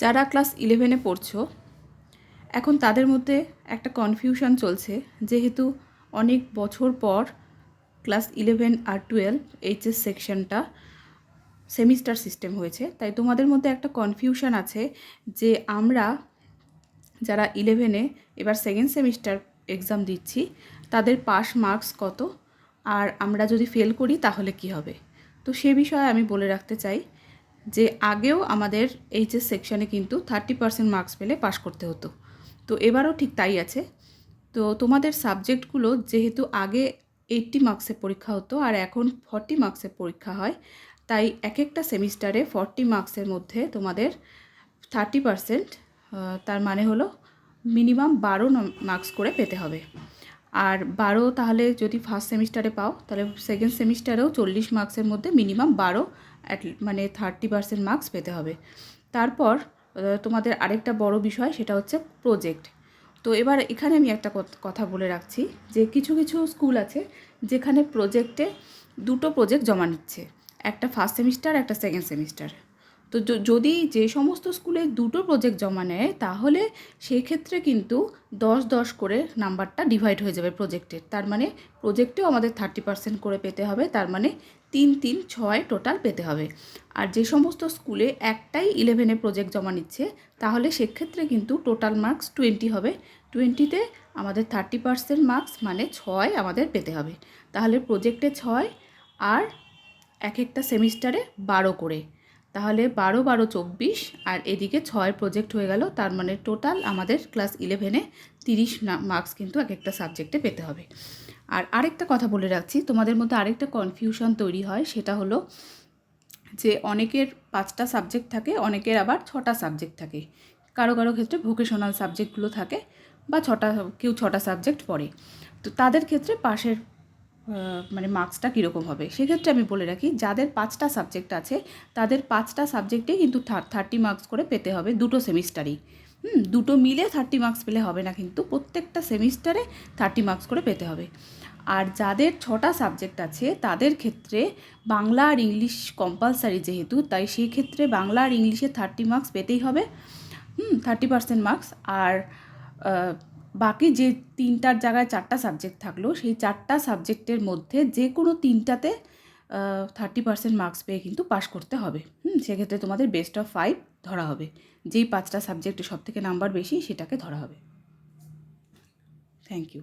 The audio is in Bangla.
যারা ক্লাস ইলেভেনে পড়ছো, এখন তাদের মধ্যে একটা কনফিউশন চলছে। যেহেতু অনেক বছর পর ক্লাস ইলেভেন আর টুয়েলভ এইচএস সেকশনটা সেমিস্টার সিস্টেম হয়েছে, তাই তোমাদের মধ্যে একটা কনফিউশন আছে যে আমরা যারা ইলেভেনে এবার সেকেন্ড সেমিস্টার এক্সাম দিচ্ছি, তাদের পাস মার্কস কত? আর আমরা যদি ফেল করি, তাহলে কি হবে? তো সে বিষয়ে আমি বলে রাখতে চাই যে আগেও আমাদের এইচএস সেকশনে কিন্তু থার্টি পার্সেন্ট মার্কস পেলে পাশ করতে হতো। তো এবারও ঠিক তাই আছে। তো তোমাদের সাবজেক্টগুলো যেহেতু আগে এইট্টি মার্কসের পরীক্ষা হতো আর এখন ফর্টি মার্কসের পরীক্ষা হয়, তাই এক একটা সেমিস্টারে ফর্টি মার্কসের মধ্যে তোমাদের থার্টি পার্সেন্ট তার মানে হলো মিনিমাম বারো মার্কস করে পেতে হবে। আর বারো তাহলে যদি ফার্স্ট সেমিস্টারে পাও, তাহলে সেকেন্ড সেমিস্টারেও চল্লিশ মার্কসের মধ্যে মিনিমাম বারো মানে থার্টি পার্সেন্ট মার্কস পেতে হবে। তারপর তোমাদের আরেকটা বড় বিষয়, সেটা হচ্ছে প্রজেক্ট তো এবার এখানে আমি একটা কথা বলে রাখছি, যে কিছু কিছু স্কুল আছে যেখানে প্রজেক্টে দুটো প্রজেক্ট জমা নিচ্ছে, একটা ফার্স্ট সেমিস্টার একটা সেকেন্ড সেমিস্টার তো যদি যে সমস্ত স্কুলে দুটো প্রজেক্ট জমা নেয়, তাহলে সেই ক্ষেত্রে কিন্তু দশ দশ করে নাম্বারটা ডিভাইড হয়ে যাবে প্রজেক্টের তার মানে প্রজেক্টেও আমাদের থার্টি পার্সেন্ট করে পেতে হবে, তার মানে তিন তিন, ছয় টোটাল পেতে হবে। আর যে সমস্ত স্কুলে একটাই ইলেভেনে প্রজেক্ট জমা নিচ্ছে, তাহলে সেক্ষেত্রে কিন্তু টোটাল মার্কস টোয়েন্টি হবে। টোয়েন্টিতে আমাদের থার্টি পার্সেন্ট মার্কস মানে ছয় আমাদের পেতে হবে। তাহলে প্রজেক্টে ছয় আর এক একটা সেমিস্টারে বারো করে। তাহলে বারো বারো চব্বিশ আর এদিকে ছয় প্রজেক্ট হয়ে গেল, তার মানে টোটাল আমাদের ক্লাস ইলেভেনে তিরিশ মার্কস কিন্তু এক একটা সাবজেক্টে পেতে হবে। আর আরেকটা কথা বলে রাখছি, তোমাদের মধ্যে আরেকটা কনফিউশন তৈরি হয়, সেটা হলো যে অনেকের পাঁচটা সাবজেক্ট থাকে, অনেকের আবার ছটা সাবজেক্ট থাকে। কারও কারও ক্ষেত্রে ভোকেশনাল সাবজেক্টগুলো থাকে বা ছটা কেউ ছটা সাবজেক্ট পড়ে। তো তাদের ক্ষেত্রে পাশের মানে মার্কসটা কীরকম হবে? সেক্ষেত্রে আমি বলে রাখি, যাদের পাঁচটা সাবজেক্ট আছে, তাদের পাঁচটা সাবজেক্টেই কিন্তু থার্টি মার্কস করে পেতে হবে দুটো সেমিস্টারই হুম, দুটো মিলে থার্টি মার্কস পেলে হবে না কিন্তু প্রত্যেকটা সেমিস্টারে থার্টি মার্কস করে পেতে হবে। আর যাদের ছটা সাবজেক্ট আছে, তাদের ক্ষেত্রে বাংলা আর ইংলিশ কম্পালসারি যেহেতু, তাই সেই ক্ষেত্রে বাংলা আর ইংলিশে থার্টি মার্কস পেতেই হবে। হুম থার্টি পার্সেন্ট মার্কস আর বাকি যে তিনটার জায়গায় চারটা সাবজেক্ট থাকল, সেই চারটা সাবজেক্টের মধ্যে যে কোনো তিনটাতে থার্টি পার্সেন্ট মার্কস পেয়ে কিন্তু পাশ করতে হবে। হুম, সেক্ষেত্রে তোমাদের বেস্ট অফ ফাইভ ধরা হবে। যেই পাঁচটা সাবজেক্টে সব থেকে নাম্বার বেশি, সেটাকে ধরা হবে। Thank you